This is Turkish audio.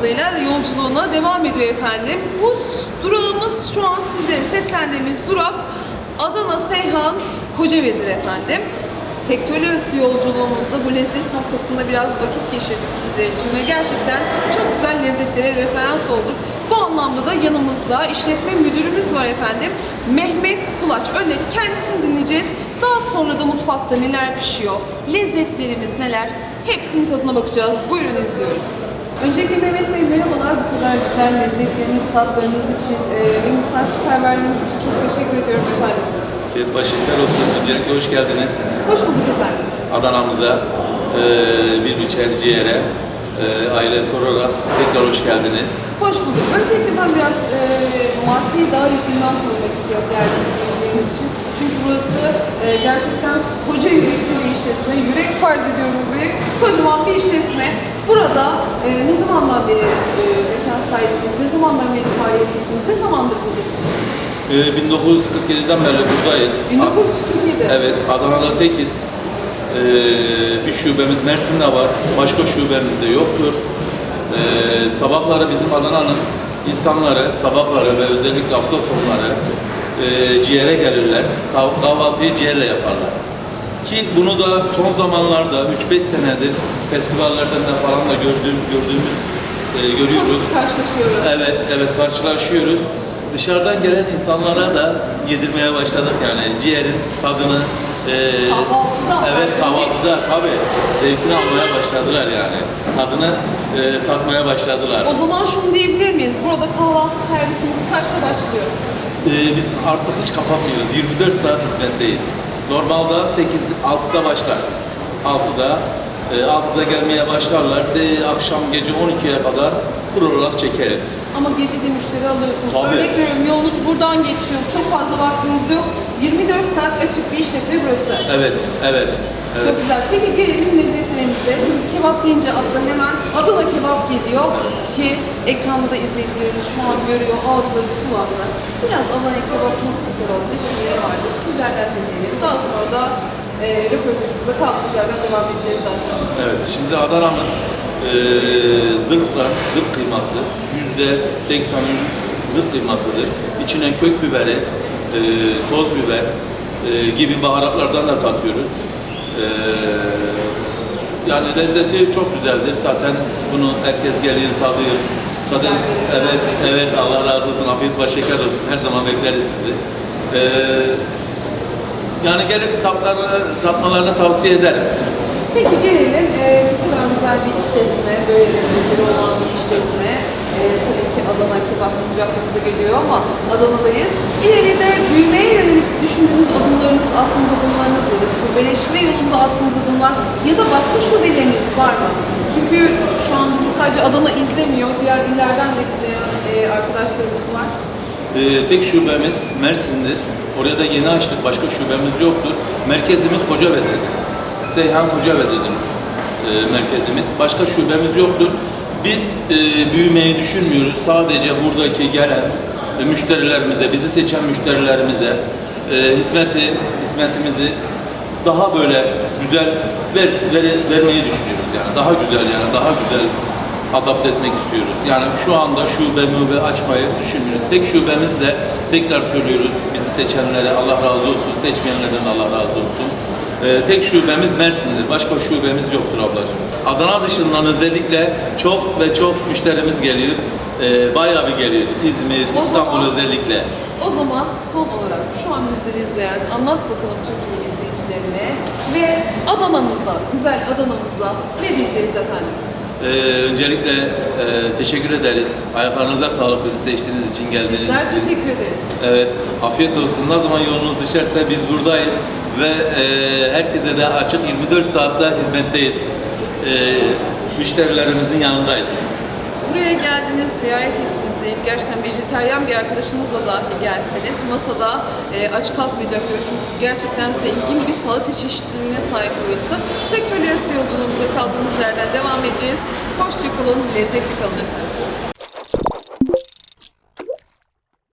hızıyla yolculuğuna devam ediyor efendim. Bu durağımız şu an sizlere seslendiğimiz durak Adana Seyhan Koca Vezir efendim. Sektörler arası yolculuğumuzda bu lezzet noktasında biraz vakit geçirdik sizler için ve gerçekten çok güzel lezzetlere referans olduk. Anlamda da yanımızda işletme müdürümüz var efendim. Mehmet Kulaç. Önce kendisini dinleyeceğiz. Daha sonra da mutfakta neler pişiyor, lezzetlerimiz neler hepsinin tadına bakacağız. Buyurun izliyoruz. Öncelikle Mehmet Bey merhabalar. Bu kadar güzel lezzetleriniz, tatlarınız için e, ve misafirperverliğiniz için çok teşekkür ediyorum efendim. Fiyat başlıklar olsun. Öncelikle hoş geldiniz Hoş bulduk efendim. Adana'mıza, e, bir biçer ciğere, e, aile sorarak tekrar hoş geldiniz. Hoş bulduk. Öncelikle ben biraz e, markayı daha yakından tanımak istiyorum değerli izleyicilerimiz için. Çünkü burası e, gerçekten koca yürekli bir işletme. Yürek farz ediyorum buraya. Kocaman bir işletme. Burada e, ne zamandan beri e, mekan sahibisiniz? Ne zamandan beri faaliyettesiniz? Ne zamandır buradasınız? E, 1947'den beri buradayız. 1947. Evet, Adana'da tekiz. E, bir şubemiz Mersin'de var. Başka şubemiz de yoktur. E, sabahları bizim Adana'nın insanları sabahları ve özellikle hafta sonları e, ciğere gelirler. Kahvaltıyı ciğerle yaparlar. Ki bunu da son zamanlarda 3-5 senedir festivallerden de falan da gördüğüm, gördüğümüz e, Çok görüyoruz. sık karşılaşıyoruz. Evet, evet karşılaşıyoruz. Dışarıdan gelen insanlara da yedirmeye başladık yani ciğerin tadını e, Kahvaltıda. Evet kahvaltıda tabii zevkini almaya başladılar yani. Tadını e, tatmaya başladılar. O zaman şunu diyebilir miyiz? Burada kahvaltı servisiniz kaçta başlıyor? E, biz artık hiç kapatmıyoruz. 24 saat hizmetteyiz. Normalde 8 6'da başlar. 6'da e, 6'da gelmeye başlarlar. De, akşam gece 12'ye kadar full olarak çekeriz. Ama gece de müşteri alıyorsunuz. Tabii. Örnek veriyorum yolunuz buradan geçiyor. Çok fazla vaktiniz yok. 24 saat açık bir işletme burası. Evet, evet. Çok Evet. güzel. Peki gelelim lezzetlerimize. Tabii kebap deyince akla hemen Adana kebap geliyor ki ekranda da izleyicilerimiz şu an görüyor ağızları sulandı. Biraz Adana kebap nasıl bir kebaptır? Şimdi vardır. Sizlerden dinleyelim. Daha sonra da e, röportajımıza kaldığımız yerden devam edeceğiz zaten. Evet, şimdi Adana'mız e, zırhla, zırh kıyması, yüzde seksanın zırh kıymasıdır. İçine kök biberi, e, toz biber e, gibi baharatlardan da katıyoruz. E, yani lezzeti çok güzeldir. Zaten bunu herkes gelir, tadıyor. Zaten evet, evet Allah razı olsun, afiyet baş şeker olsun. Her zaman bekleriz sizi. E, yani gelip tatlarını, tatmalarını tavsiye ederim. Peki gelelim e, bu kadar güzel bir işletme, böyle lezzetleri olan bir işletme. E, tabii ki Adana kebap deyince aklımıza geliyor ama Adana'dayız. İleride büyümeye yönelik düşündüğünüz adımlarınız, attığınız adımlarınız ya da şubeleşme yolunda attığınız adımlar ya da başka şubeleriniz var mı? Çünkü şu an bizi sadece Adana izlemiyor, diğer illerden de izleyen e, arkadaşlarımız var. Ee, tek şubemiz Mersin'dir. Oraya da yeni açtık. Başka şubemiz yoktur. Merkezimiz Kocavezi'dir. Seyhan Kocavezi'dir e, merkezimiz. Başka şubemiz yoktur. Biz e, büyümeyi düşünmüyoruz. Sadece buradaki gelen e, müşterilerimize, bizi seçen müşterilerimize e, hizmeti, hizmetimizi daha böyle güzel ver, vere- vermeyi düşünüyoruz yani. Daha güzel yani, daha güzel adapte etmek istiyoruz. Yani şu anda şube mübe açmayı düşünmüyoruz. Tek şubemizle tekrar söylüyoruz bizi seçenlere Allah razı olsun, seçmeyenlerden Allah razı olsun. Ee, tek şubemiz Mersin'dir. Başka şubemiz yoktur ablacığım. Adana dışından özellikle çok ve çok müşterimiz geliyor. Ee, bayağı bir geliyor. İzmir, O İstanbul zaman- özellikle. O zaman son olarak şu an bizleri izleyen anlat bakalım Türkiye izleyicilerine ve Adana'mıza, güzel Adana'mıza ne diyeceğiz efendim? Ee, öncelikle e, teşekkür ederiz. Ayaklarınıza sağlık bizi seçtiğiniz için geldiğiniz Bizler için. teşekkür ederiz. Evet, afiyet olsun. Ne zaman yolunuz düşerse biz buradayız ve e, herkese de açık 24 saatte hizmetteyiz. E, müşterilerimizin yanındayız. Buraya geldiniz, ziyaret ettiniz, deyip gerçekten vejeteryan bir arkadaşınızla dahi gelseniz masada e, aç kalkmayacaktır. Çünkü gerçekten zengin bir salata çeşitliliğine sahip burası. Sektörler arası yolculuğumuza kaldığımız yerden devam edeceğiz. Hoşçakalın, lezzetli kalın efendim.